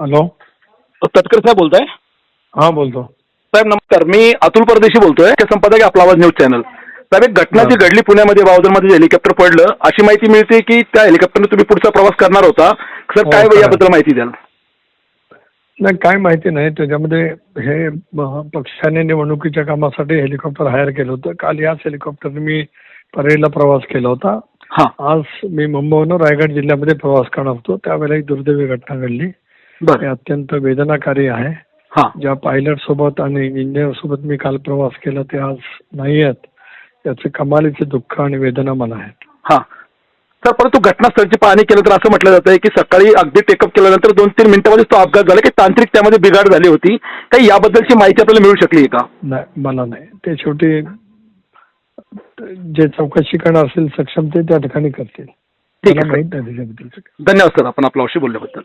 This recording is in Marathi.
हॅलो. तटकर साहेब बोलताय? हां बोलतो. साहेब नमस्कार. मी अतुल परदेशी बोलतोय. ते संपादक आपला आवाज न्यूज चॅनल. साहेब एक घटना जी. घडली पुण्यामध्ये जे हेलिकॉप्टर पडलं. अशी माहिती मिळते की त्या हेलिकॉप्टरने तुम्ही पुढचा प्रवास करणार होता. सर हो, काय. याबद्दल माहिती द्याल? नाही काय माहिती नाही. त्याच्यामध्ये हे पक्षाने निवडणुकीच्या कामासाठी हेलिकॉप्टर हायर केलं होतं. काल याच हेलिकॉप्टरने मी परेलला प्रवास केला होता. हा. आज मी मुंबईहून रायगड जिल्ह्यामध्ये प्रवास करणार होतो. त्यावेळेला एक दुर्दैवी घटना घडली. हे बर अत्यंत वेदनाकारी आहे. हा. ज्या पायलट सोबत आणि इंजिनियर सोबत मी काल प्रवास केला ते आज नाही आहेत. याचे कमालीचे दुःख आणि वेदना मला आहेत. हा. सर परंतु घटनास्थळची पाहणी केलं तर असं म्हटलं जातंय की सकाळी अगदी टेकअप केल्यानंतर दोन तीन मिनिटांमध्ये तो अपघात झाला की तांत्रिक त्यामध्ये बिघाड झाली होती. काही याबद्दलची माहिती आपल्याला मिळू शकली का? नाही मला नाही. ते शेवटी जे चौकशी करणार असेल सक्षम ते त्या ठिकाणी करतील. ठीक मला आहे माहीत नाही त्याच्याबद्दल धन्यवाद सर. आपण आपल्याशी बोलल्याबद्दल